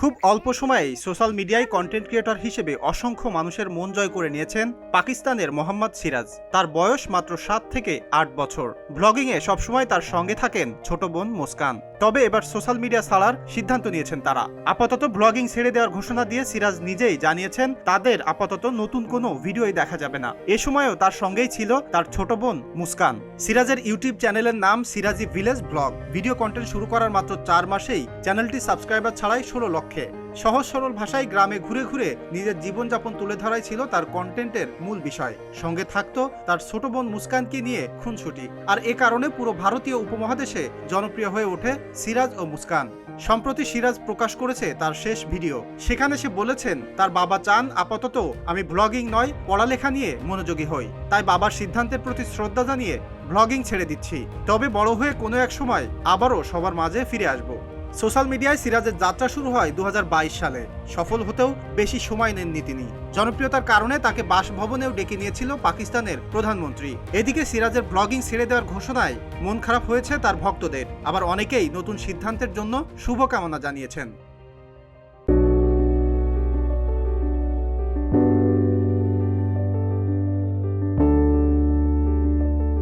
খুব অল্প সময়েই সোশ্যাল মিডিয়ায় কন্টেন্ট ক্রিয়েটর হিসেবে অসংখ্য মানুষের মন জয় করে নিয়েছেন পাকিস্তানের মোহাম্মদ সিরাজ। তার বয়স মাত্র সাত থেকে আট বছর। ব্লগিংয়ে সবসময় তার সঙ্গে থাকেন ছোট বোন মুস্কান। তবে এবার সোশ্যাল মিডিয়া ছাড়ার সিদ্ধান্ত নিয়েছেন তারা। আপাতত ব্লগিং ছেড়ে দেওয়ার ঘোষণা দিয়ে সিরাজ নিজেই জানিয়েছেন, তাদের আপাতত নতুন কোনো ভিডিওই দেখা যাবে না। এ সময়ও তার সঙ্গেই ছিল তার ছোট বোন মুস্কান। সিরাজের ইউটিউব চ্যানেলের নাম Siraji village vlog. Video content শুরু করার মাত্র চার মাসেই চ্যানেলটি সাবস্ক্রাইবার ছাড়াই ষোলো লক্ষে। সহজ সরল ভাষায় গ্রামে ঘুরে ঘুরে নিজের জীবনযাপন তুলে ধরাই ছিল তার কন্টেন্টের মূল বিষয়। সঙ্গে থাকতো তার ছোট বোন মুস্কানকে নিয়ে খুনসুটি। আর এ কারণে পুরো ভারতীয় উপমহাদেশে জনপ্রিয় হয়ে ওঠে সিরাজ ও মুস্কান। সম্প্রতি সিরাজ প্রকাশ করেছে তার শেষ ভিডিও। সেখানে সে বলেছেন, তার বাবা চান আপাতত আমি ব্লগিং নয়, পড়ালেখা নিয়ে মনোযোগী হই। তাই বাবার সিদ্ধান্তের প্রতি শ্রদ্ধা জানিয়ে ব্লগিং ছেড়ে দিচ্ছি। তবে বড় হয়ে কোনো এক সময় আবারও সবার মাঝে ফিরে আসব। সোশ্যাল মিডিয়ায় সিরাজের যাত্রা শুরু হয় দু হাজার বাইশ সালে। সফল হতেও বেশি সময় নেননি তিনি। জনপ্রিয়তার কারণে তাকে বাসভবনেও ডেকে নিয়েছিল পাকিস্তানের প্রধানমন্ত্রী। এদিকে সিরাজের ব্লগিং ছেড়ে দেওয়ার ঘোষণায় মন খারাপ হয়েছে তার ভক্তদের। আবার অনেকেই নতুন সিদ্ধান্তের জন্য শুভকামনা জানিয়েছেন।